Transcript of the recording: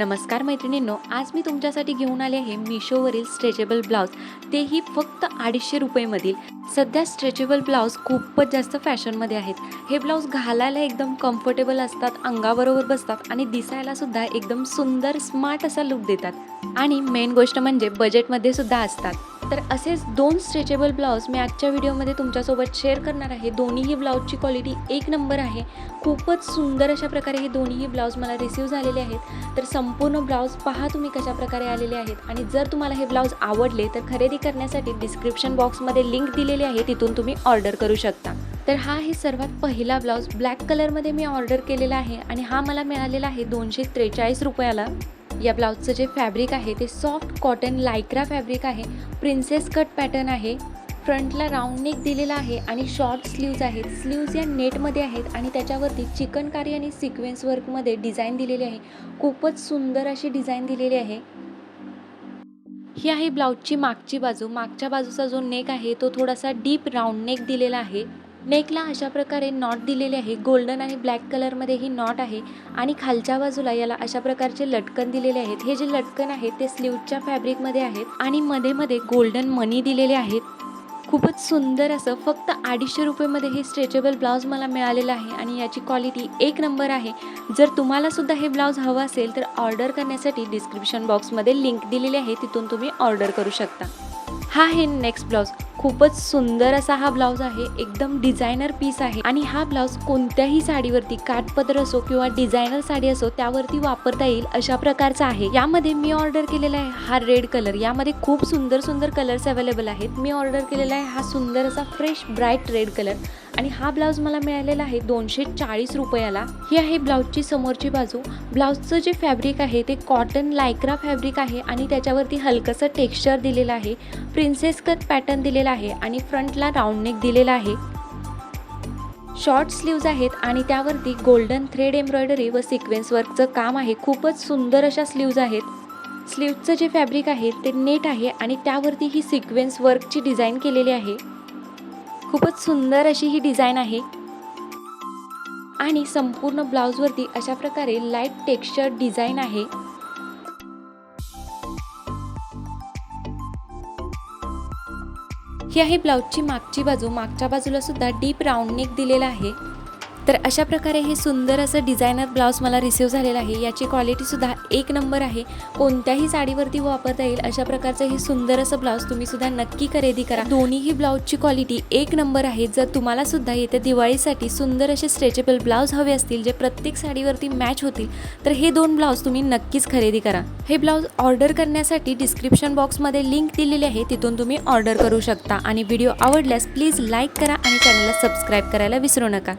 नमस्कार मैत्रिणींनो आज मी तुमच्यासाठी घेऊन आले आहे मिशोवरील स्ट्रेचेबल ब्लाऊज तेही फक्त अडीचशे रुपयेमधील. सध्या स्ट्रेचेबल ब्लाऊज खूपच जास्त फॅशनमध्ये आहेत. हे ब्लाऊज घालायला एकदम कम्फर्टेबल असतात अंगाबरोबर बसतात आणि दिसायला सुद्धा एकदम सुंदर स्मार्ट असा लुक देतात. आणि मेन गोष्ट म्हणजे बजेटमध्ये सुद्धा असतात. तर असेच दोन स्ट्रेचेबल ब्लाऊज मी आजच्या व्हिडिओमध्ये तुमच्यासोबत शेअर करणार आहे. दोन्हीही ब्लाऊजची क्वालिटी एक नंबर आहे. खूपच सुंदर अशा प्रकारे हे दोन्हीही ब्लाऊज मला रिसीव झालेले आहेत. तर संपूर्ण ब्लाऊज पहा तुम्ही कशा प्रकारे आलेले आहेत. आणि जर तुम्हाला हे ब्लाऊज आवडले तर खरेदी करण्यासाठी डिस्क्रिप्शन बॉक्समध्ये लिंक दिलेली आहे. तिथून तुम्ही ऑर्डर करू शकता. तर हा हे सर्वात पहिला ब्लाऊज ब्लॅक कलरमध्ये मी ऑर्डर केलेला आहे. आणि हा मला मिळालेला आहे दोनशे त्रेचाळीस रुपयाला. या ब्लाऊजचं जे फॅब्रिक आहे ते सॉफ्ट कॉटन लायक्रा फॅब्रिक आहे. प्रिन्सेस कट पॅटर्न आहे. फ्रंटला राऊंड नेक दिलेला आहे आणि शॉर्ट स्लीव्ज आहेत. स्लीव्ज या नेटमध्ये आहेत आणि त्याच्यावरती चिकनकारी आणि सिक्वेन्स वर्कमध्ये डिझाईन दिलेली आहे. खूपच सुंदर अशी डिझाईन दिलेली आहे. ही आहे ब्लाऊजची मागची बाजू. मागच्या बाजूचा जो नेक आहे तो थोडासा डीप राऊंड नेक दिलेला आहे. नेकला अशा प्रकारे नॉट दिलेले आहे. गोल्डन आणि ब्लॅक कलरमध्ये ही नॉट आहे. आणि खालच्या बाजूला याला अशा प्रकारचे लटकन दिलेले आहेत. हे जे लटकन आहेत ते स्लीवच्या फॅब्रिकमध्ये आहेत. आणि मध्ये मध्ये गोल्डन मनी दिलेले आहेत. खूपच सुंदर असं फक्त अडीचशे रुपयेमध्ये हे स्ट्रेचेबल ब्लाऊज मला मिळालेलं आहे. आणि याची क्वालिटी एक नंबर आहे. जर तुम्हालासुद्धा हे ब्लाऊज हवं असेल तर ऑर्डर करण्यासाठी डिस्क्रिप्शन बॉक्समध्ये लिंक दिलेली आहे. तिथून तुम्ही ऑर्डर करू शकता. हा आहे नेक्स्ट ब्लाऊज खूपच सुंदर असा हा ब्लाऊज आहे. एकदम डिझायनर पीस आहे. आणि हा ब्लाऊज कोणत्याही साडीवरती काठपत्र असो किंवा डिझायनर साडी असो त्यावरती वापरता येईल अशा प्रकारचा आहे. यामध्ये मी ऑर्डर केलेला आहे हा रेड कलर. यामध्ये खूप सुंदर सुंदर कलर्स अवेलेबल आहेत. मी ऑर्डर केलेला आहे हा सुंदर असा फ्रेश ब्राईट रेड कलर. आणि हा ब्लाऊज मला मिळालेला आहे दोनशे चाळीस रुपयाला. ही आहे ब्लाऊजची समोरची बाजू. ब्लाऊजचं जे फॅब्रिक आहे ते कॉटन लायक्रा फॅब्रिक आहे आणि त्याच्यावरती हलकंसं टेक्स्चर दिलेलं आहे. प्रिन्सेस कट पॅटर्न दिलेला आहे आणि फ्रंटला राऊंड नेक दिलेला आहे. शॉर्ट स्लीव्ज आहेत आणि त्यावरती गोल्डन थ्रेड एम्ब्रॉयडरी व सिक्वेन्स वर्कचं काम आहे. खूपच सुंदर अशा स्लीव्ज आहेत. स्लीव्जचं जे फॅब्रिक आहे ते नेट आहे आणि त्यावरती ही सिक्वेन्स वर्कची डिझाईन केलेली आहे. खूपच सुंदर अशी ही डिझाईन आहे. आणि संपूर्ण ब्लाऊजवरती अशा प्रकारे लाइट टेक्स्चर डिझाईन आहे. ही आहे ब्लाऊजची मागची बाजू. मागच्या बाजूला सुद्धा डीप राऊंड नेक दिलेला आहे. तर अशा प्रकारे हे सुंदर असं डिझायनर ब्लाऊज मला रिसिव्ह झालेलं आहे. याची क्वालिटीसुद्धा एक नंबर आहे. कोणत्याही साडीवरती वापरता येईल अशा प्रकारचं हे सुंदर असं ब्लाऊज तुम्हीसुद्धा नक्की खरेदी करा. दोन्हीही ब्लाऊजची क्वालिटी एक नंबर आहे. जर तुम्हाला सुद्धा येत्या दिवाळीसाठी सुंदर असे स्ट्रेचेबल ब्लाऊज हवे असतील जे प्रत्येक साडीवरती मॅच होतील तर हे दोन ब्लाऊज तुम्ही नक्कीच खरेदी करा. हे ब्लाऊज ऑर्डर करण्यासाठी डिस्क्रिप्शन बॉक्समध्ये लिंक दिलेली आहे. तिथून तुम्ही ऑर्डर करू शकता. आणि व्हिडिओ आवडल्यास प्लीज लाईक करा आणि चॅनलला सबस्क्राईब करायला विसरू नका.